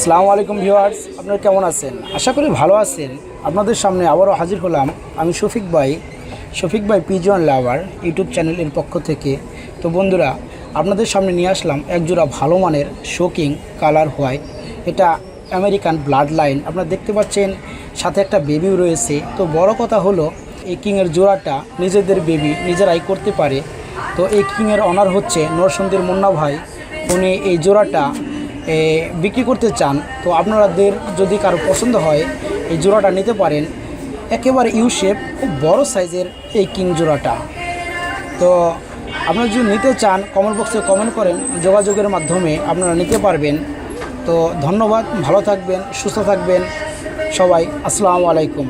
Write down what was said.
আসসালামু আলাইকুম ভিউয়ার্স, আপনারা কেমন আছেন? আশা করি ভালো আছেন। আপনাদের সামনে আবারও হাজির হলাম আমি শফিক ভাই শফিক ভাই পিজন লাভার ইউটিউব চ্যানেলের পক্ষ থেকে। তো বন্ধুরা, আপনাদের সামনে নিয়ে আসলাম একজোড়া ভালো মানের শোকিং কালার হোয়াইট। এটা আমেরিকান ব্লাড লাইন। আপনারা দেখতে পাচ্ছেন, সাথে একটা বেবিও রয়েছে। তো বড় কথা হলো, এই কিংয়ের জোড়াটা নিজেদের বেবি, নিজেরাই করতে পারে। তো এই কিংয়ের অনার হচ্ছে নরসন্দির মুন্না ভাই। উনি এই জোড়াটা বিক্রি করতে চান, তো আপনারাদের যদি কারও পছন্দ হয়, এই জোড়াটা নিতে পারেন। একেবারে ইউ শেপ খুব বড়ো সাইজের এই কিং জোড়াটা। তো আপনারা যদি নিতে চান কমেন্ট বক্সে কমেন্ট করেন, যোগাযোগের মাধ্যমে আপনারা নিতে পারবেন। তো ধন্যবাদ, ভালো থাকবেন, সুস্থ থাকবেন সবাই, আসসালামু আলাইকুম।